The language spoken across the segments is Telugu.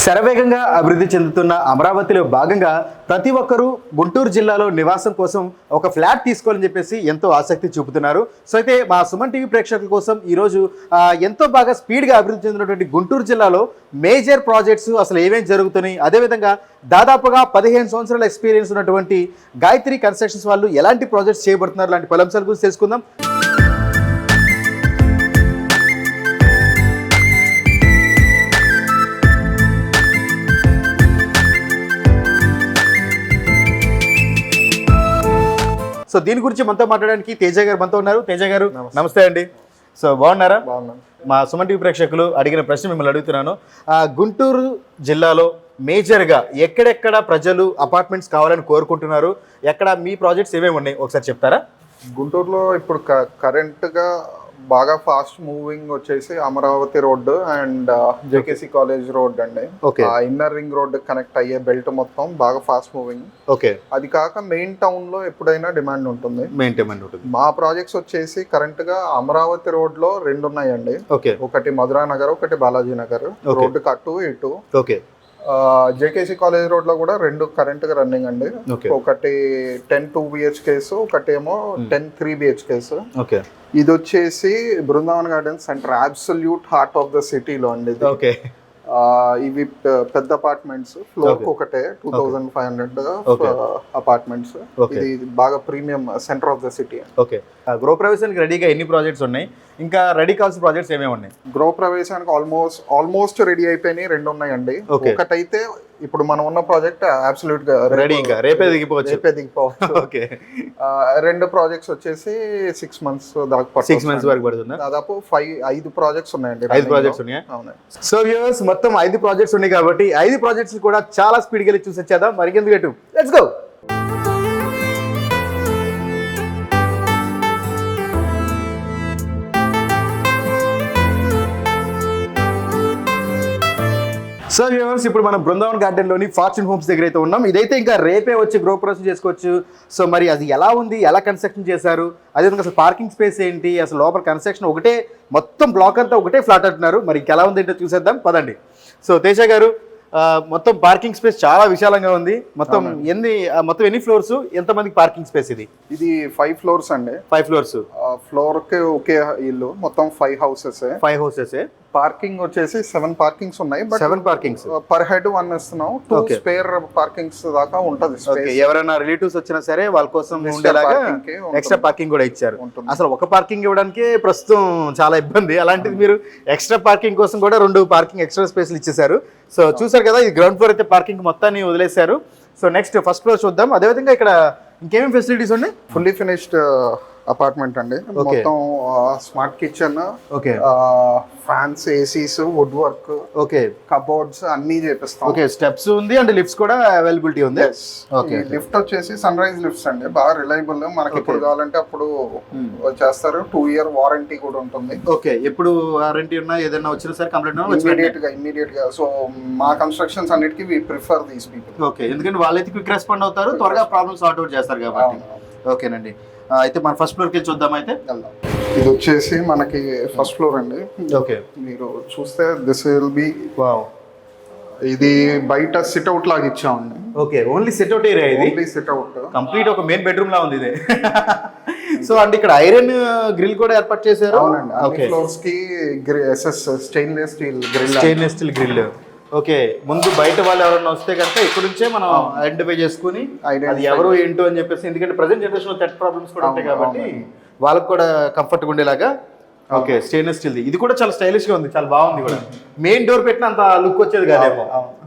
శరవేగంగా అభివృద్ధి చెందుతున్న అమరావతిలో భాగంగా ప్రతి ఒక్కరూ గుంటూరు జిల్లాలో నివాసం కోసం ఒక ఫ్లాట్ తీసుకోవాలని చెప్పేసి ఎంతో ఆసక్తి చూపుతున్నారు. సో అయితే మా సుమన్ టీవీ ప్రేక్షకుల కోసం ఈరోజు ఎంతో బాగా స్పీడ్గా అభివృద్ధి చెందినటువంటి గుంటూరు జిల్లాలో మేజర్ ప్రాజెక్ట్స్ అసలు ఏమేమి జరుగుతున్నాయి? అదేవిధంగా దాదాపుగా పదిహేను సంవత్సరాల ఎక్స్పీరియన్స్ ఉన్నటువంటి గాయత్రి కన్స్ట్రక్షన్స్ వాళ్ళు ఎలాంటి ప్రాజెక్ట్స్ చేయబడుతున్నారు? లాంటి పలు అంశాల గురించి తెలుసుకుందాం. సో దీని గురించి మనతో మాట్లాడడానికి తేజ గారు మనతో ఉన్నారు. తేజ గారు నమస్తే. అండి. సో బాగున్నారా? మా సుమన్ టీవీ ప్రేక్షకులు అడిగిన ప్రశ్న మిమ్మల్ని అడుగుతున్నాను. గుంటూరు జిల్లాలో మేజర్గా ఎక్కడెక్కడ ప్రజలు అపార్ట్మెంట్స్ కావాలని కోరుకుంటున్నారు? ఎక్కడ మీ ప్రాజెక్ట్స్ ఏమేమి ఉన్నాయి? ఒకసారి చెప్తారా? గుంటూరులో ఇప్పుడు కరెంట్గా బాగా ఫాస్ట్ మూవింగ్ వచ్చేసి Amaravati road and JKC college road అండి. ఆ ఇన్నర్ రింగ్ రోడ్ కనెక్ట్ అయ్యే బెల్ట్ మొత్తం బాగా ఫాస్ట్ మూవింగ్ ఓకే అది కాక మెయిన్ టౌన్లో ఎప్పుడైనా డిమాండ్ ఉంటుంది. మెయింటైన్మెంట్ ఉంటుంది. మా ప్రాజెక్ట్స్ వచ్చేసి కరెంట్గా అమరావతి రోడ్లో రెండు ఉన్నాయండి ఓకే ఒకటి మధురా నగర్ ఒకటి బాలాజీ నగర్. రోడ్డు అటు ఇటు. ఓకే జేకేసి కాలేజ్ రోడ్లో కూడా రెండు కరెంట్గా రన్నింగ్ అండి. ఒకటి టెన్ టూ బిహెచ్కేస్ ఒకటి ఏమో టెన్ త్రీ బిహెచ్కేస్ ఓకే. ఇది వచ్చేసి Brindavan gardens centre absolute heart of the సిటీలో అండి. ఓకే. ఇవి పెద్ద అపార్ట్మెంట్స్ ఫ్లోర్. ఒకటే two thousand five hundred. Apartments. ఇది బాగా premium centre of the city okay గృహప్రవేశానికి రెడీగా ఎన్ని ప్రాజెక్ట్స్ ఉన్నాయి ఇంకా రెడీ కావాల్సిన ప్రాజెక్ట్స్ ఏమేమి ఉన్నాయి గృహ ప్రవేశానికి ఆల్మోస్ట్ ఆల్మోస్ట్ రెడీ అయిపోయినాయి రెండు ఉన్నాయండి. ఒకటైతే ఇప్పుడు మనం ఉన్న ప్రాజెక్ట్ అబ్సల్యూట్గా రెడీ ఇంకా. రేపే దిగిపోవచ్చు. రేపే దిగిపోవచ్చు. ఓకే. రెండు ప్రాజెక్ట్స్ వచ్చేసి సిక్స్ మంత్స్ దాకా. సిక్స్ మంత్స్ వరకు పడుతుందా? దాదాపు ఫైవ్ ఐదు ప్రాజెక్ట్స్ ఉన్నాయండి ఐదు. ప్రాజెక్ట్స్ ఉన్నాయా? అవునండి సో వ్యూవర్స్ మొత్తం ఐదు ప్రాజెక్ట్స్ ఉన్నాయి కాబట్టి ఐదు ప్రాజెక్ట్స్ కూడా చాలా స్పీడ్గా వెళ్ళి చూసి వచ్చేద్దాం. మరి ఎందుకు ఎటు లెట్స్ గో సో వ్యూవర్స్ ఇప్పుడు మనం బృందావన్ గార్డెన్లోని ఫార్చ్యూన్ హోమ్స్ దగ్గర అయితే ఉన్నాం. ఇదైతే ఇంకా రేపే వచ్చి గృహప్రవేశం చేసుకోవచ్చు. సో మరి అది ఎలా ఉంది? ఎలా కన్స్ట్రక్షన్ చేశారు? అదేవిధంగా అసలు పార్కింగ్ స్పేస్ ఏంటి? అసలు లోపల కన్స్ట్రక్షన్ ఒకటే మొత్తం బ్లాక్ అంతా ఒకటే ఫ్లాట్ అంటున్నారు. మరి ఇంకెలా ఉంది ఏంటో చూసేద్దాం. పదండి. సో తేజ గారు మొత్తం పార్కింగ్ స్పేస్ చాలా విశాలంగా ఉంది. మొత్తం ఎన్ని మొత్తం ఎన్ని ఫ్లోర్స్? ఎంతమందికి పార్కింగ్ స్పేస్ ఇది? ఇది ఫైవ్ ఫ్లోర్స్ అండి. ఫైవ్ ఫ్లోర్స్ ఫ్లోర్కి ఒకే ఇల్లు. మొత్తం five houses five houses parking వచ్చేసి సెవెన్ పార్కింగ్స్ ఉన్నాయి but seven parkings per head one ఇస్తున్నాం. టూ. స్పేర్ పార్కింగ్స్ దాకా ఉంటది. ఎవరైనా రిలేటివ్స్ వచ్చినా సరే వాళ్ళ కోసం ఉండేలాగా. ఎక్స్ట్రా పార్కింగ్ కూడా ఇచ్చారు. అసలు ఒక పార్కింగ్ ఇవ్వడానికి ప్రస్తుతం చాలా ఇబ్బంది. అలాంటిది మీరు ఎక్స్ట్రా పార్కింగ్ కోసం కూడా రెండు పార్కింగ్ ఎక్స్ట్రా స్పేస్లు ఇచ్చేసారు సో చూసారు కదా ఈ గ్రౌండ్ ఫ్లోర్ అయితే పార్కింగ్ మొత్తాన్ని వదిలేశారు. సో నెక్స్ట్ ఫస్ట్ ఫ్లోర్ చూద్దాం. అదేవిధంగా ఇక్కడ ఇంకేమేమి ఫెసిలిటీస్ ఉన్నాయి? ఫుల్లీ ఫినిష్డ్ అపార్ట్మెంట్ అండి. మొత్తం smart kitchen okay. Fans ACs wood work okay. Cupboards అన్ని చేపిస్తాం. ఓకే స్టెప్స్ ఉంది అండ్ లిఫ్ట్స్ కూడా అవైలబిలిటీ ఉంది? Okay. లిఫ్ట్ వచ్చేసి సన్ రైజ్ లిఫ్ట్స్ అండి. బాగా రిలయబుల్ మనకి కావాలంటే అప్పుడు చేస్తారు. టూ ఇయర్ వారంటీ కూడా ఉంటుంది. ఓకే. ఎప్పుడు వారంటీ ఉన్నా ఏదైనా వచ్చినా సరే కంప్లీట్ ఇమీడియట్గా ఇమీడియట్గా. సో మా కన్స్ట్రక్షన్స్ అన్నిటికీ we prefer these people okay. ఎందుకంటే వాళ్ళైతే క్విక్ రెస్పాండ్ అవుతారు త్వరగా ప్రాబ్లమ్స్ సార్ట్ అవుట్ చేస్తారు కాబట్టి. ఓకేనండి. అయితే మన ఫస్ట్ ఫ్లోర్కి వెళ్ళి చూద్దాం అయితే. వెళ్దాం. ఇది వచ్చేసి మనకి ఫస్ట్ ఫ్లోర్ అండి. ఓకే. మీరు చూస్తే దిస్ విల్ బి వావ్. ఇది బయట సిట్ అవుట్ లాగా ఇచ్చామండి. Okay only set out area ఇది. ఓన్లీ సిట్ అవుట్ కంప్లీట్ ఒక మెయిన్ బెడ్రూమ్ లా ఉంది ఇది. సో అంటే ఇక్కడ ఐరన్ గ్రిల్ కూడా ఏర్పాటు చేశారు? అవునండి. ఫ్లోర్స్కి SS stainless steel grill stainless steel grill okay ముందు బయట వాళ్ళు ఎవరైనా వస్తే కనుక ఇక్కడ నుంచే మనం ఐడెంటిఫై చేసుకుని అది ఎవరు ఏంటో అని చెప్పేసి ఎందుకంటే ప్రజెంట్ జనరేషన్లో థర్డ్ ప్రాబ్లమ్స్ కూడా ఉంటాయి కాబట్టి వాళ్ళకి కూడా కంఫర్ట్ ఉండేలాగా. ఓకే స్టెయిన్లెస్ స్టీల్ ఇది కూడా చాలా స్టైలిష్గా ఉంది చాలా బాగుంది కూడా. మెయిన్ డోర్ పెట్టిన అంత లుక్ వచ్చేది కాదేమో.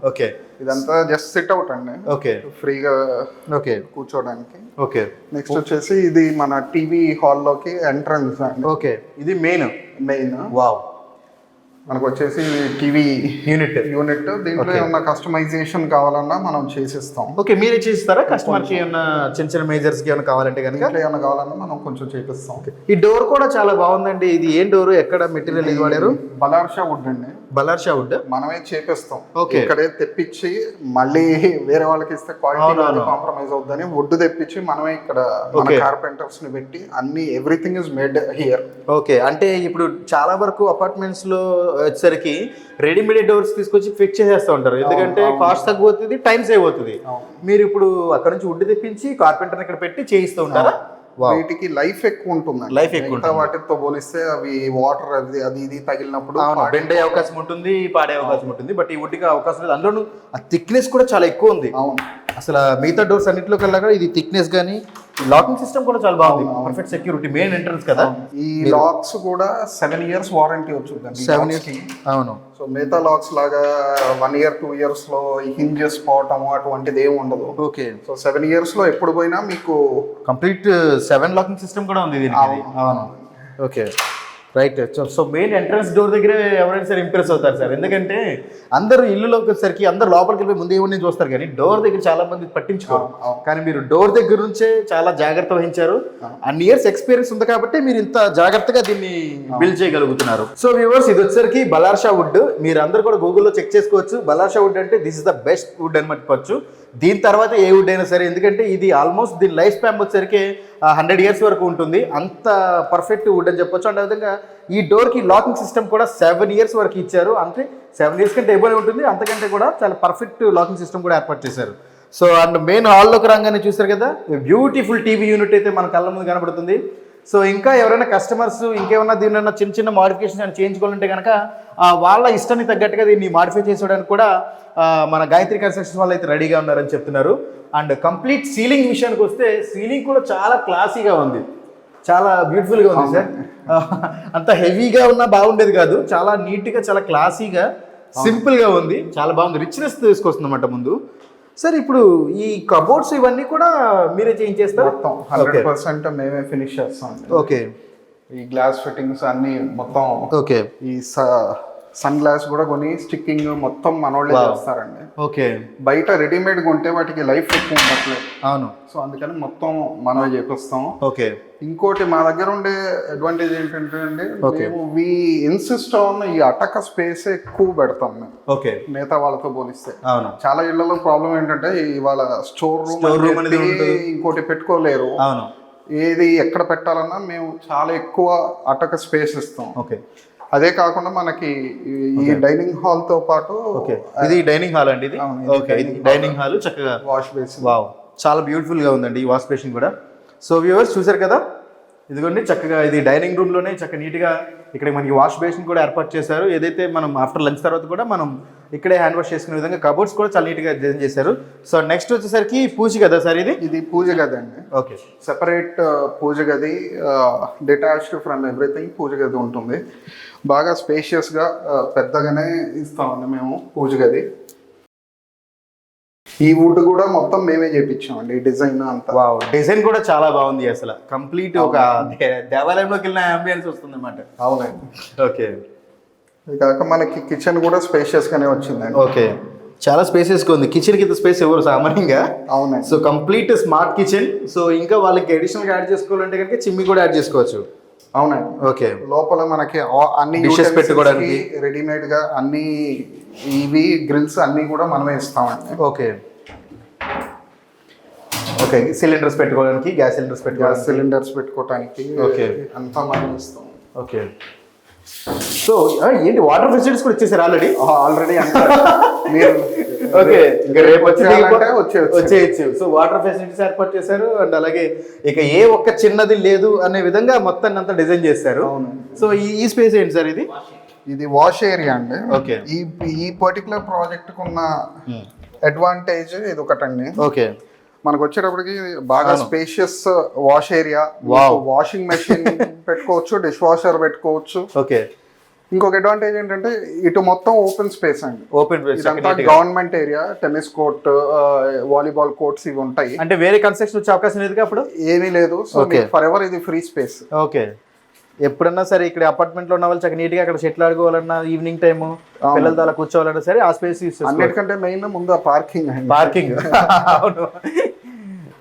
ఓకే. ఇదంతా జస్ట్ సిట్ అవుట్ అండి. ఓకే. ఫ్రీగా ఓకే. కూర్చోడానికి. ఓకే. నెక్స్ట్ వచ్చేసి ఇది మన టీవీ హాల్లోకి ఎంట్రన్స్ అండి. ఓకే. ఇది మెయిన్ మెయిన్ వావ్ మనకు వచ్చేసి టీవీ యూనిట్ యూనిట్. దీంట్లో ఏమన్నా కస్టమైజేషన్ కావాలన్నా మనం చేసిస్తాం. ఓకే మీరే చేస్తారా? కస్టమర్కి ఏమన్నా చిన్న చిన్న మేజర్స్కి ఏమైనా కావాలంటే కనుక ఏమన్నా కావాలన్నా మనం కొంచెం చేపిస్తాం. ఈ డోర్ కూడా చాలా బాగుందండి. ఇది ఏం డోర్ ఎక్కడ మెటీరియల్ ఇది వాడారు? బలార్షా వుడ్ అండి. బలార్షా వుడ్ మనమే చేపిస్తాం. Okay. ఇక్కడే తెప్పించి మళ్ళీ వేరే వాళ్ళకి ఇస్తే క్వాలిటీ. కాంప్రమైజ్ అవుద్దని వుడ్ తెప్పించి మనమే ఇక్కడ. కార్పెంటర్స్ని పెట్టి అన్ని everything is made here okay అంటే ఇప్పుడు చాలా వరకు అపార్ట్మెంట్స్లో వచ్చేసరికి రెడీమేడ్ డోర్స్ తీసుకొచ్చి ఫిక్స్ చేసేస్తూ ఉంటారు. ఎందుకంటే కాస్ట్ తగ్గిపోతుంది టైం సేవ్ అవుతుంది. మీరు ఇప్పుడు అక్కడ నుంచి వుడ్ తెప్పించి కార్పెంటర్ ఇక్కడ పెట్టి చేయిస్తూ ఉంటారా. వీటికి లైఫ్ ఎక్కువ ఉంటుంది Life ఎక్కువ వాటితో పోలిస్తే అవి వాటర్ అది అది ఇది తగిలినప్పుడు అవును బెండ్ అయ్యే అవకాశం ఉంటుంది పాడే అవకాశం ఉంటుంది బట్ ఈ వుడ్కి అవకాశం లేదు. అందులోనూ ఆ థిక్నెస్ కూడా చాలా ఎక్కువ ఉంది. అవును. అసలు మిగతా డోర్స్ అన్నింటిలో కల్లా కూడా ఇది థిక్నెస్ కానీ లాకింగ్ సిస్టమ్ కూడా చాలా బాగుంది. పర్ఫెక్ట్ సెక్యూరిటీ మెయిన్ ఎంట్రన్స్ కదా. ఈ లాక్స్ కూడా సెవెన్ ఇయర్స్ వారంటీ వచ్చిందండి సెవెన్ ఇయర్స్ అవును. సో మిగతా లాక్స్ లాగా వన్ ఇయర్ టూ ఇయర్స్లో హింజెస్ పోవటము అటువంటిది ఏమి ఉండదు. ఓకే. సో సెవెన్ ఇయర్స్లో ఎప్పుడు పోయినా మీకు కంప్లీట్ సెవెన్ లాకింగ్ సిస్టమ్ కూడా ఉంది దీనికి. ఇది. అవును. Okay. Right so main entrance door దగ్గరే ఎవరైనా సరే ఇంప్రెస్ అవుతారు సార్. ఎందుకంటే అందరూ ఇల్లులోకి వచ్చేసరికి అందరు లోపలికి వెళ్ళి ముందు ఏమని చూస్తారు కానీ డోర్ దగ్గర చాలా మంది పట్టించుకోరు. కానీ మీరు డోర్ దగ్గర నుంచే చాలా జాగ్రత్త వహించారు. అన్ని ఇయర్స్ ఎక్స్పీరియన్స్ ఉంది కాబట్టి మీరు ఇంత జాగ్రత్తగా దీన్ని బిల్డ్ చేయగలుగుతున్నారు. సో వ్యూవర్స్ ఇది వచ్చేసరికి బలార్షా వుడ్ మీరు అందరు కూడా గూగుల్లో చెక్ చేసుకోవచ్చు. బలార్షా వుడ్ అంటే this is the best wood అని చెప్పొచ్చు. దీని తర్వాత ఏ వుడ్ అయినా సరే ఎందుకంటే ఇది ఆల్మోస్ట్ దీని లైఫ్ స్పాన్ వచ్చేసరికి హండ్రెడ్ ఇయర్స్ వరకు ఉంటుంది. అంత పర్ఫెక్ట్ వుడ్ అని చెప్పొచ్చు. అండ్ విధంగా ఈ డోర్కి లాకింగ్ సిస్టమ్ కూడా సెవెన్ ఇయర్స్ వరకు ఇచ్చారు. అంటే సెవెన్ ఇయర్స్ కంటే ఎబోనే ఉంటుంది. అంతకంటే కూడా చాలా పర్ఫెక్ట్ లాకింగ్ సిస్టమ్ కూడా ఏర్పాటు చేశారు. సో అండ్ మెయిన్ హాల్లోకి రాగానే చూసారు కదా బ్యూటిఫుల్ టీవీ యూనిట్ అయితే మన కళ్ళ ముందు కనబడుతుంది. సో ఇంకా ఎవరైనా కస్టమర్స్ ఇంకేమన్నా దీనిలో చిన్న చిన్న మాడిఫికేషన్ అని చేయించుకోవాలంటే కనుక వాళ్ళ ఇష్టానికి తగ్గట్టుగా దీన్ని మాడిఫై చేసుకోవడానికి కూడా మన గాయత్రి కన్స్ట్రక్షన్ వాళ్ళు అయితే రెడీగా ఉన్నారని చెప్తున్నారు. అండ్ కంప్లీట్ సీలింగ్ విషయానికి వస్తే సీలింగ్ కూడా చాలా క్లాసీగా ఉంది. చాలా బ్యూటిఫుల్గా ఉంది సార్ అంత హెవీగా ఉన్నా బాగుండేది కాదు. చాలా నీట్గా చాలా క్లాసీగా సింపుల్గా ఉంది. చాలా బాగుంది. రిచ్నెస్ తీసుకొస్తుంది అన్నమాట ముందు. సార్ ఇప్పుడు ఈ కబోర్డ్స్ ఇవన్నీ కూడా మీరే చేంజ్ చేస్తారు మొత్తం హండ్రెడ్ పర్సెంట్ మేమే ఫినిష్ చేస్తాం ఓకే ఈ గ్లాస్ ఫిట్టింగ్స్ అన్ని మొత్తం ఓకే ఈ సన్ గ్లాస్ కూడా కొని స్టిక్కింగ్ మొత్తం మనోళ్ళే చేస్తారండి. ఓకే. బయట రెడీమేడ్ కొంటే వాటికి లైఫ్ ఎక్కువ ఉండట్లేదు అవును. సో అందుకని మొత్తం మనమే చేపిస్తాం. ఓకే. ఇంకోటి మా దగ్గర ఉండే అడ్వాంటేజ్ ఏంటంటే అండి మేము వి ఇన్సిస్ట్ ఆన్ ఈ అటక స్పేస్ ఎక్కువ పెడతాం మేము. ఓకే. మిగతా వాళ్ళతో పోలిస్తే. అవును. చాలా ఇళ్ళలో ప్రాబ్లం ఏంటంటే ఇవాళ స్టోర్ రూమ్. ఇంకోటి పెట్టుకోలేరు. అవును. ఏది ఎక్కడ పెట్టాలన్నా మేము చాలా ఎక్కువ అటక స్పేస్ ఇస్తాం. ఓకే. అదే కాకుండా మనకి ఈ- డైనింగ్ హాల్తో పాటు ఇది డైనింగ్ హాల్ అండి ఇది? ఓకే ఇది డైనింగ్ హాల్. చక్కగా. Wash basin. వావ్ చాలా beautiful గా ఉందండి ఈ వాష్ బేసిన్ కూడా. సో వ్యూవర్స్ చూసారు కదా? ఇదిగోండి చక్కగా ఇది డైనింగ్ రూమ్లోనే చక్కగా నీట్గా ఇక్కడ మనకి వాష్ బేసిన్ కూడా ఏర్పాటు చేశారు. ఏదైతే మనం ఆఫ్టర్ లంచ్ తర్వాత కూడా మనం ఇక్కడే హ్యాండ్ వాష్ చేసుకునే విధంగా కబోర్డ్స్ కూడా చాలా నీట్గా డిజైన్ చేశారు. సో నెక్స్ట్ వచ్చేసరికి పూజ కదా సార్ ఇది? ఇది పూజ గది అండి. ఓకే సెపరేట్ పూజ గది డిటాచ్డ్ ఫ్రమ్ ఎవ్రీథింగ్ పూజ గది ఉంటుంది. బాగా స్పేషియస్గా పెద్దగానే ఇస్తామండి మేము పూజ గది. ఈ వుడ్ కూడా మొత్తం మేమే చేపించామండి డిజైన్ అంతా. వావ్ డిజైన్ కూడా చాలా బాగుంది అసలు. కంప్లీట్ ఒక దేవాలయంలోకి వెళ్ళిన అంబియన్స్ వస్తుంది అనమాట అవునండి. ఓకే ఇది కాక మనకి కిచెన్ కూడా స్పేషియస్ గానే వచ్చిందండి. ఓకే. చాలా స్పేసెస్గా ఉంది. కిచెన్కి ఇంత స్పేస్ ఎవరు? సామాన్యంగా? అవునండి. So complete smart kitchen so ఇంకా వాళ్ళకి అడిషనల్గా యాడ్ చేసుకోవాలంటే కనుక చిమ్మి కూడా యాడ్ చేసుకోవచ్చు. అవునండి. ఓకే. లోపల మనకి అన్ని Dishes పెట్టుకోవడానికి. రెడీమేడ్గా అన్ని ఇవి గ్రిల్స్ అన్ని కూడా మనమే ఇస్తామండి. ఓకే. ఓకే. సిలిండర్స్ పెట్టుకోవడానికి గ్యాస్ సిలిండర్స్ పెట్టుకోవడానికి. సిలిండర్స్ పెట్టుకోవడానికి Okay. అంతా మనం ఇస్తాం. ఓకే. సో ఏంటి వాటర్ ఫెసిలిటీస్ కూడా ఇచ్చేసారు ఆల్రెడీ ఆల్రెడీ ఓకే ఇంకా రేపు వచ్చి వచ్చేయచ్చు. సో వాటర్ ఫెసిలిటీస్ ఏర్పాటు చేశారు అండ్ అలాగే ఇక ఏ ఒక్క చిన్నది లేదు అనే విధంగా మొత్తాన్ని అంతా డిజైన్ చేశారు. అవును. సో ఈ స్పేస్ ఏంటి సార్ ఇది? ఇది వాష్ ఏరియా అండి. ఓకే. ఈ ఈ పర్టికులర్ ప్రాజెక్ట్ ఉన్న అడ్వాంటేజ్ ఇది ఒకటండి. ఓకే. మనకు వచ్చేటప్పటికి బాగా spacious wash area. Washing machine పెట్టుకోవచ్చు డిష్ వాషర్ పెట్టుకోవచ్చు ఓకే. ఇంకొక అడ్వాంటేజ్ ఏంటంటే ఇటు మొత్తం ఓపెన్ స్పేస్ అండి. ఓపెన్ ఇదంతా government area tennis court volleyball courts ఇవి ఉంటాయి. అంటే వేరే కన్స్ట్రక్షన్ వచ్చే అవకాశం లేదు అప్పుడు? ఏమీ లేదు. సో. ఫర్ ఎవర్ ఇది ఫ్రీ స్పేస్ ఓకే ఎప్పుడన్నా సరే ఇక్కడ అపార్ట్మెంట్లో ఉన్న వాళ్ళు చక్కగా నీట్గా అక్కడ షెట్లు ఆడుకోవాలన్నా ఈవినింగ్ టైం పిల్లలతో అలా కూర్చోవాలన్నా సరే ఆ స్పేస్ అన్నిటికంటే మెయిన్ ముందు పార్కింగ్ అండి. పార్కింగ్ అవును.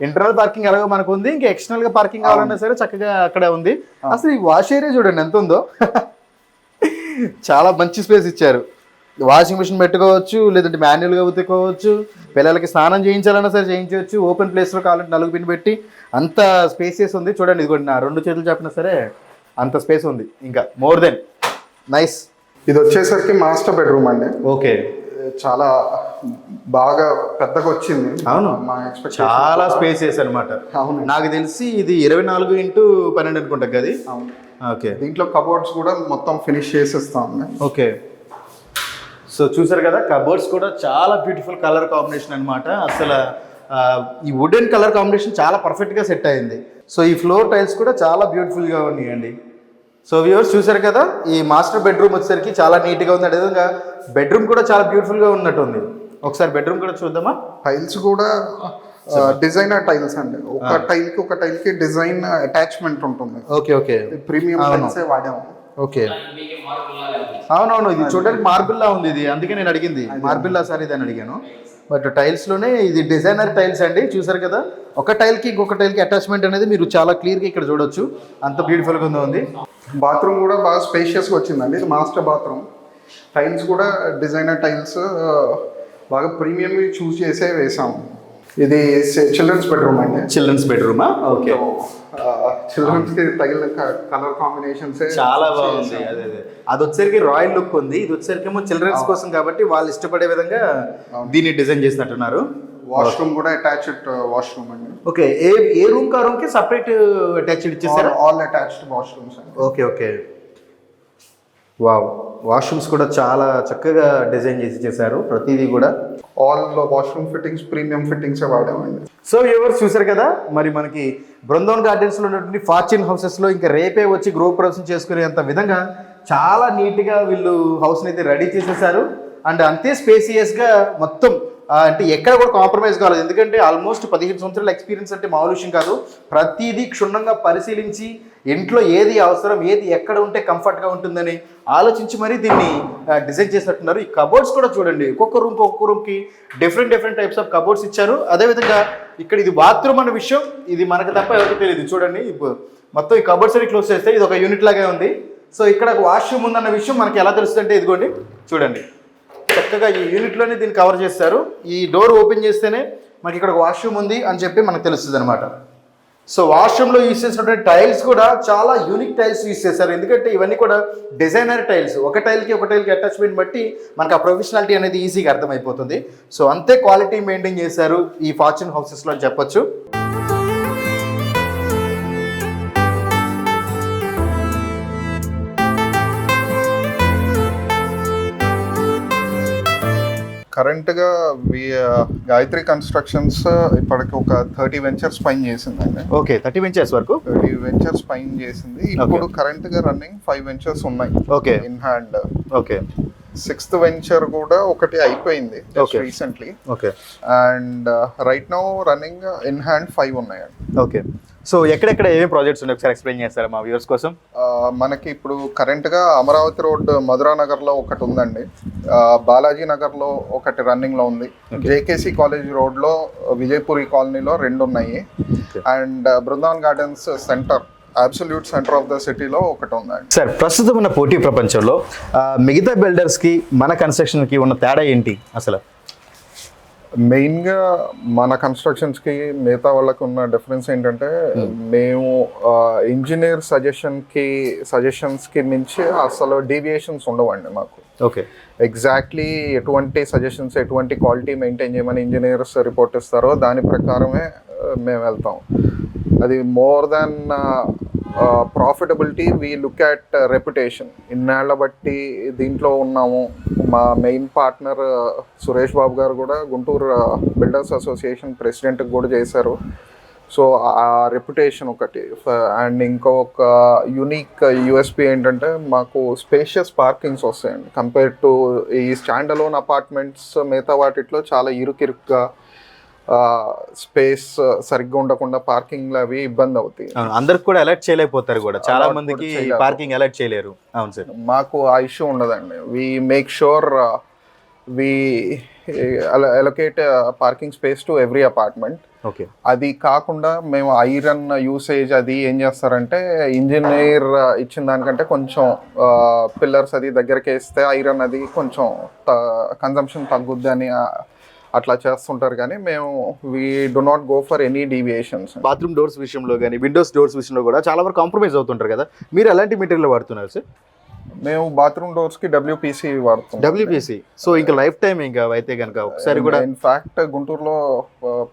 ఇంటర్నల్ పార్కింగ్ ఎలాగో మనకు ఉంది ఇంకా ఎక్స్టర్నల్గా పార్కింగ్ కావాలన్నా సరే చక్కగా అక్కడ ఉంది. అసలు ఈ వాష్ ఏరియా చూడండి ఎంత ఉందో. చాలా మంచి స్పేస్ ఇచ్చారు. వాషింగ్ మిషన్ పెట్టుకోవచ్చు లేదంటే మాన్యువల్గా ఉతుక్కోవచ్చు పిల్లలకి స్నానం చేయించాలన్నా సరే చేయించవచ్చు ఓపెన్ ప్లేస్లో కావాలంటే నలుగు పిన్ పెట్టి అంత స్పేసెస్ ఉంది. చూడండి ఇదిగోండి నా రెండు చేతులు చెప్పినా సరే అంత స్పేస్ ఉంది. ఇంకా మోర్ దెన్ నైస్. ఇది వచ్చేసరికి మాస్టర్ బెడ్రూమ్ అండి. ఓకే. చాలా బాగా పెద్దగా వచ్చింది. అవును. చాలా స్పేసెస్ అనమాట అవును. నాకు తెలిసి ఇది ఇరవై నాలుగు ఇంటూ పన్నెండు అనుకుంటా కదా అవును. ఓకే. దీంట్లో కబోర్డ్స్ కూడా మొత్తం ఫినిష్ చేసేస్తాం ఓకే. సో చూసారు కదా కబోర్డ్స్ కూడా చాలా బ్యూటిఫుల్ కలర్ కాంబినేషన్ అన్నమాట. అసలు ఈ వుడెన్ కలర్ కాంబినేషన్ చాలా పర్ఫెక్ట్గా సెట్ అయింది. సో ఈ ఫ్లోర్ టైల్స్ కూడా చాలా బ్యూటిఫుల్గా ఉన్నాయండి. సో వ్యూవర్స్ చూసారు కదా ఈ మాస్టర్ బెడ్రూమ్ వచ్చేసరికి చాలా నీట్గా ఉంది. అదేవిధంగా బెడ్రూమ్ కూడా చాలా బ్యూటిఫుల్గా ఉన్నట్టుంది. ఒకసారి బెడ్రూమ్ కూడా చూద్దామా? టైల్స్ కూడా డిజైనర్ టైల్స్ అండి. ఒక టైల్కి ఒక టైల్కి డిజైన్ అటాచ్మెంట్ ఉంటుంది ఓకే ఓకే ప్రీమియం. టైల్స్ వాడాము. ఓకే అవునవును ఇది చూడడానికి మార్బుల్ లా ఉంది ఇది. అందుకే నేను అడిగింది. మార్బుల్ లా సార్ ఇది అని అడిగాను. బట్ టైల్స్లోనే ఇది డిజైనర్ టైల్స్ అండి చూసారు కదా? ఒక టైల్కి ఇంకొక టైల్కి అటాచ్మెంట్ అనేది మీరు చాలా క్లియర్గా ఇక్కడ చూడొచ్చు. అంత బ్యూటిఫుల్గా ఉంది బాత్రూమ్ కూడా బాగా స్పేషియస్గా వచ్చిందండి. ఇది మాస్టర్ బాత్రూమ్ టైల్స్ కూడా డిజైనర్ టైల్స్ బాగా ప్రీమియం చూస్ చేసే వేసాము ఇది చిల్డ్రన్స్ బెడ్రూమ్ అండి. చిల్డ్రన్స్ బెడ్రూమా ఓకే చిల్డ్రన్స్కి తగిన కలర్ కాంబినేషన్స్ చాలా బాగుంది. అదే అదే. అది వచ్చేసరికి రాయల్ లుక్ ఉంది. ఇది వచ్చేసరికి ఏమో చిల్డ్రన్స్ కోసం కాబట్టి వాళ్ళు ఇష్టపడే విధంగా దీన్ని డిజైన్ చేసినట్టున్నారు. వాష్రూమ్ కూడా అటాచ్డ్ వాష్రూమ్ అండి. ఓకే ఏ ఏ రూమ్ కా రూమ్కి separate attached ఇచ్చేసారా? All attached washrooms okay okay wow washrooms కూడా చాలా చక్కగా డిజైన్ చేసి చేశారు. ప్రతిదీ కూడా all washroom fittings premium fittings వాడామండి so ఎవరు చూసారు కదా? మరి మనకి బృందావన్ గార్డెన్స్లో ఉన్నటువంటి ఫార్చ్యూన్ హౌసెస్లో ఇంకా రేపే వచ్చి గృహప్రవేశం చేసుకునేంత విధంగా చాలా నీట్గా వీళ్ళు హౌస్ అయితే రెడీ చేసేసారు. అండ్ అంతే స్పేసియస్గా మొత్తం అంటే ఎక్కడ కూడా కాంప్రమైజ్ కాలేదు. ఎందుకంటే ఆల్మోస్ట్ పదిహేను సంవత్సరాల ఎక్స్పీరియన్స్ అంటే మామూలు విషయం కాదు. ప్రతిదీ క్షుణ్ణంగా పరిశీలించి ఇంట్లో ఏది అవసరం ఏది ఎక్కడ ఉంటే కంఫర్ట్గా ఉంటుందని ఆలోచించి మరీ దీన్ని డిజైన్ చేసినట్టున్నారు. ఈ కబోర్డ్స్ కూడా చూడండి. ఒక్కొక్క రూమ్ ఒక్కొక్క రూమ్కి different different types of cupboards ఇచ్చారు. అదేవిధంగా ఇక్కడ ఇది బాత్రూమ్ అనే విషయం. ఇది మనకు తప్ప ఎవరికి తెలియదు. చూడండి. మొత్తం ఈ కబోర్డ్స్ అని క్లోజ్ చేస్తే ఇది ఒక యూనిట్ లాగే ఉంది. సో ఇక్కడ వాష్రూమ్ ఉందన్న విషయం మనకి ఎలా తెలుస్తుందంటే ఇదిగోండి. చూడండి. చక్కగా ఈ యూనిట్లోనే దీన్ని కవర్ చేస్తారు. ఈ డోర్ ఓపెన్ చేస్తేనే మనకి ఇక్కడ వాష్రూమ్ ఉంది అని చెప్పి మనకు తెలుస్తుంది అనమాట సో వాష్రూమ్లో యూస్ చేసినటువంటి టైల్స్ కూడా చాలా యూనిక్ టైల్స్ యూస్ చేశారు. ఎందుకంటే ఇవన్నీ కూడా డిజైనర్ టైల్స్ ఒక టైల్కి ఒక టైల్కి అటాచ్మెంట్ బట్టి మనకు ఆ ప్రొఫెషనాలిటీ అనేది ఈజీగా అర్థమైపోతుంది. సో అంతే క్వాలిటీ మెయింటైన్ చేశారు ఈ ఫార్చ్యూన్ హౌసెస్లో అని చెప్పొచ్చు. కరెంట్గా వి- గాయత్రి కన్స్ట్రక్షన్స్ ఇప్పటికి ఒక థర్టీ వెంచర్స్ పైన చేసిందండి. ఓకే థర్టీ ఇంచెస్ వరకు? థర్టీ వెంచర్స్ పైన చేసింది. ఇప్పుడు కరెంట్గా రన్నింగ్ ఫైవ్ వెంచర్స్ ఉన్నాయి. Okay. In hand. Okay. Sixth venture కూడా ఒకటి అయిపోయింది. Recently okay. And right now running in hand five ఉన్నాయండి. ఓకే. సో ఎక్కడెక్కడ ఏమేమి ప్రాజెక్ట్స్ ఉన్నాయి? ఒకసారి ఎక్స్ప్లెయిన్ చేస్తారా మా వ్యూవర్స్ కోసం? మనకి ఇప్పుడు కరెంట్గా అమరావతి రోడ్ మధురా నగర్లో ఒకటి ఉందండి. బాలాజీ నగర్లో ఒకటి రన్నింగ్లో ఉంది. జేకేసి కాలేజ్ రోడ్లో విజయపురి కాలనీలో రెండు ఉన్నాయి. And Brindavan gardens centre absolute centre of the సిటీలో ఒకటి ఉందండి. సార్ ప్రస్తుతం ఉన్న పోటీ ప్రపంచంలో మిగతా బిల్డర్స్కి మన కన్స్ట్రక్షన్కి ఉన్న తేడా ఏంటి అసలు? మెయిన్గా మన కన్స్ట్రక్షన్స్కి మిగతా వాళ్ళకి ఉన్న డిఫరెన్స్ ఏంటంటే మేము ఇంజనీర్ సజెషన్కి సజెషన్స్కి మించి అసలు డీవియేషన్స్ ఉండవండి మాకు. ఓకే. ఎగ్జాక్ట్లీ ఎటువంటి సజెషన్స్ ఎటువంటి క్వాలిటీ మెయింటైన్ చేయమని ఇంజనీర్స్ రిపోర్ట్ ఇస్తారో దాని ప్రకారమే మేము వెళ్తాం. అది more than profitability we look at reputation ఇన్నేళ్ళ బట్టి దీంట్లో ఉన్నాము. మా మెయిన్ పార్ట్నర్ సురేష్ బాబు గారు కూడా గుంటూరు బిల్డర్స్ అసోసియేషన్ ప్రెసిడెంట్ కూడా చేశారు. సో ఆ రెప్యుటేషన్ ఒకటి. అండ్ ఇంకొక యునిక్ యూఎస్పి ఏంటంటే మాకు స్పేషియస్ పార్కింగ్స్ వస్తాయండి. కంపేర్ టు ఈ స్టాండ్ అలోన్ అపార్ట్మెంట్స్ మిగతా వాటిలో చాలా ఇరుకిరుగ్గా స్పేస్ సరిగ్గా ఉండకుండా పార్కింగ్లు అవి ఇబ్బంది అవుతాయి. అందరికి కూడా అలర్ట్ చేయలేకపోతారు కూడా. చాలా మందికి. పార్కింగ్ అలర్ట్ చేయలేరు. అవును సార్. మాకు ఆ ఇష్యూ ఉండదండి. We make sure we allocate parking space to every apartment okay అది కాకుండా మేము ఐరన్ యూసేజ్ అది ఏం చేస్తారంటే ఇంజనీర్ ఇచ్చిన దానికంటే కొంచెం పిల్లర్స్ అది దగ్గరికి వేస్తే ఐరన్ అది కొంచెం కన్జంప్షన్ తగ్గుద్ది అని అట్లా చేస్తుంటారు కానీ మేము we do not go for any deviations bathroom doors విషయంలో కానీ విండోస్ డోర్స్ విషయంలో కూడా చాలా వరకు కాంప్రమైజ్ అవుతుంటారు కదా. మీరు ఎలాంటి మెటీరియల్ వాడుతున్నారు సార్ మేము బాత్రూమ్ డోర్స్కి డబ్ల్యూపీసీ వాడుతాం. డబ్ల్యూపీసీ సో ఇంకా లైఫ్ టైం ఇంకా అయితే కనుక ఒకసారి కూడా ఇన్ఫాక్ట్ గుంటూరులో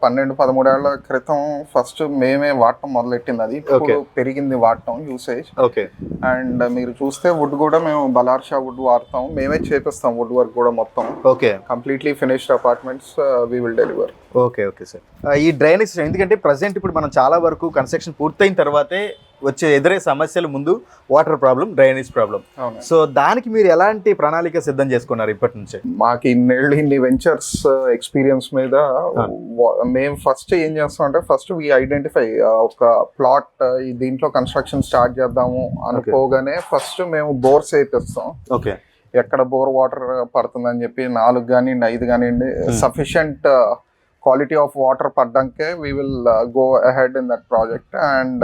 పన్నెండు పదమూడేళ్ళ క్రితం ఫస్ట్ మేమే వాడటం మొదలెట్టింది అది. ఇప్పుడు. పెరిగింది వాడటం యూసేజ్ ఓకే అండ్ మీరు చూస్తే వుడ్ కూడా మేము బలార్షా వుడ్ వాడతాం. మేమే చేపిస్తాం వుడ్ వర్క్ కూడా మొత్తం. Okay completely finished apartments we will deliver okay okay sir ఈ డ్రైనేజ్ ఎందుకంటే ప్రజెంట్ ఇప్పుడు మనం చాలా వరకు కన్స్ట్రక్షన్ పూర్తయిన తర్వాతే వచ్చే ఎదురే సమస్యలు ముందు water problem drainage problem so దానికి మీరు ఎలాంటి ప్రణాళిక సిద్ధం చేసుకున్నారు ఇప్పటి నుంచే? మాకు ఇన్నేళ్ళు ఇన్ని వెంచర్స్ ఎక్స్పీరియన్స్ మీద వా- మేము ఫస్ట్ ఏం చేస్తాం అంటే ఫస్ట్ వి ఐడెంటిఫై ఒక ప్లాట్ దీంట్లో కన్స్ట్రక్షన్ స్టార్ట్ చేద్దాము అనుకోగానే ఫస్ట్ మేము బోర్స్ వేపిస్తాం. ఓకే ఎక్కడ బోర్ వాటర్ పడుతుందని చెప్పి నాలుగు కానివ్వండి ఐదు కానివ్వండి sufficient quality of water పడ్డాకే we will go ahead in that project and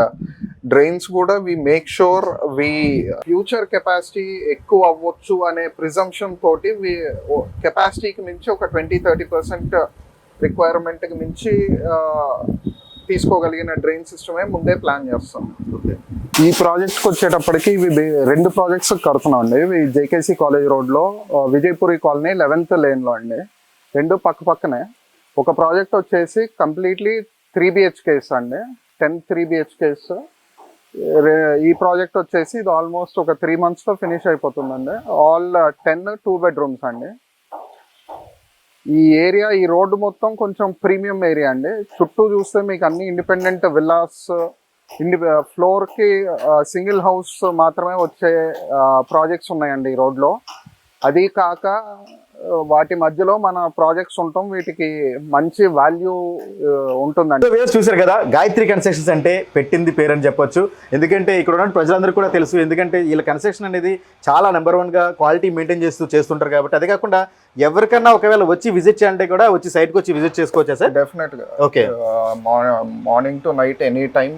drains కూడా we make sure we future capacity ఎక్కువ అవ్వచ్చు అనే ప్రిజంప్షన్ తోటి వి కెపాసిటీకి మించి ఒక ట్వంటీ థర్టీ పర్సెంట్ రిక్వైర్మెంట్కి మించి తీసుకోగలిగిన డ్రైన్ సిస్టమే ముందే ప్లాన్ చేస్తాం. ఓకే. ఈ ప్రాజెక్ట్కి వచ్చేటప్పటికి ఇవి రెండు ప్రాజెక్ట్స్ కడుతున్నాం అండి. ఇవి జేకేసీ కాలేజ్ రోడ్లో విజయపురి కాలనీ లెవెన్త్ లేన్లో అండి. రెండు పక్క పక్కనే. ఒక ప్రాజెక్ట్ వచ్చేసి కంప్లీట్లీ త్రీ బిహెచ్కేస్ అండి. టెన్ త్రీ బిహెచ్కేస్ ఈ ప్రాజెక్ట్ వచ్చేసి ఇది ఆల్మోస్ట్ ఒక త్రీ మంత్స్తో ఫినిష్ అయిపోతుందండి. ఆల్ టెన్ టూ బెడ్రూమ్స్ అండి. ఈ ఏరియా ఈ రోడ్డు మొత్తం కొంచెం ప్రీమియం ఏరియా అండి. చుట్టూ చూస్తే మీకు అన్ని ఇండిపెండెంట్ విల్లాస్ ఇండి uh, ఫ్లోర్కి uh, సింగిల్ హౌస్ మాత్రమే వచ్చే uh, ప్రాజెక్ట్స్ ఉన్నాయండి ఈ రోడ్లో. అది కాక వాటి మధ్యలో మన ప్రాజెక్ట్స్ ఉంటాం వీటికి మంచి వాల్యూ ఉంటుందండి. వేస్ చూసారు కదా గాయత్రి కన్స్ట్రక్షన్స్ అంటే పెట్టింది పేరు అని చెప్పొచ్చు. ఎందుకంటే ఇక్కడ ఉన్న ప్రజలందరూ కూడా తెలుసు ఎందుకంటే వీళ్ళ కన్స్ట్రక్షన్ అనేది చాలా నెంబర్ వన్గా క్వాలిటీ మెయింటైన్ చేస్తూ చేస్తుంటారు కాబట్టి అదే కాకుండా ఎవరికన్నా ఒకవేళ వచ్చి విజిట్ చేయాలంటే కూడా వచ్చి site కి వచ్చి విజిట్ చేసుకోవచ్చా సార్? డెఫినెట్గా okay morning to night any time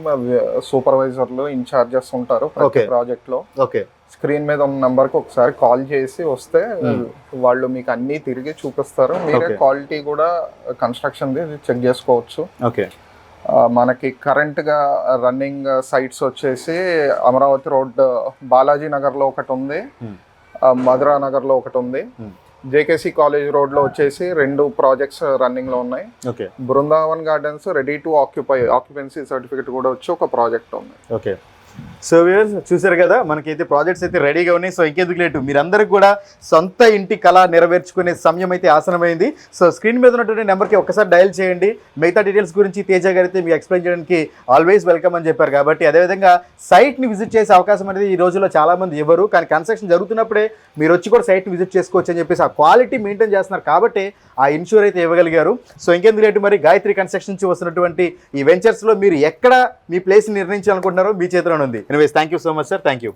సూపర్వైజర్లు incharges ఉంటారు ప్రతి Okay. ప్రాజెక్ట్లో. ఓకే స్క్రీన్ మీద ఉన్న నంబర్కి ఒకసారి కాల్ చేసి వస్తే వాళ్ళు మీకు అన్ని తిరిగి చూపిస్తారు. మీరే. క్వాలిటీ కూడా కన్స్ట్రక్షన్ చెక్ చేసుకోవచ్చు. ఓకే. మనకి కరెంట్గా రన్నింగ్ సైట్స్ వచ్చేసి అమరావతి రోడ్ బాలాజీ నగర్లో ఒకటి ఉంది మధురా నగర్లో ఒకటి ఉంది. జేకేసీ కాలేజ్ రోడ్లో వచ్చేసి రెండు ప్రాజెక్ట్స్ రన్నింగ్లో ఉన్నాయి. Okay. Brindavan gardens ready to occupy occupancy certificate కూడా వచ్చి ఒక ప్రాజెక్ట్ ఉంది. ఓకే. సో వ్యూవర్స్ చూసారు కదా మనకైతే ప్రాజెక్ట్స్ అయితే రెడీగా ఉన్నాయి. సో ఇంకెందుకు లేటు? మీరందరికీ కూడా సొంత ఇంటి కళ నెరవేర్చుకునే సమయం అయితే ఆసనమైంది. సో స్క్రీన్ మీద ఉన్నటువంటి నెంబర్కి ఒక్కసారి డయల్ చేయండి. మిగతా డీటెయిల్స్ గురించి తేజ గారు అయితే మీకు ఎక్స్ప్లెయిన్ చేయడానికి ఆల్వేస్ వెల్కమ్ అని చెప్పారు. కాబట్టి అదేవిధంగా సైట్ని విజిట్ చేసే అవకాశం అనేది ఈ రోజుల్లో చాలామంది ఇవ్వరు. కానీ కన్స్ట్రక్షన్ జరుగుతున్నప్పుడే మీరు వచ్చి కూడా సైట్ విజిట్ చేసుకోవచ్చు అని చెప్పేసి ఆ క్వాలిటీ మెయింటైన్ చేస్తున్నారు. కాబట్టి ఆ ఇన్సూర్ అయితే ఇవ్వగలిగారు. సో ఇంకెందుకు లేటు మరి? గాయత్రి కన్స్ట్రక్షన్ నుంచి వస్తున్నటువంటి ఈ వెంచర్స్లో మీరు ఎక్కడ మీ ప్లేస్ నిర్ణయించాలనుకుంటున్నారో మీ చేతిలో Anyways, thank you so much, sir. Thank you.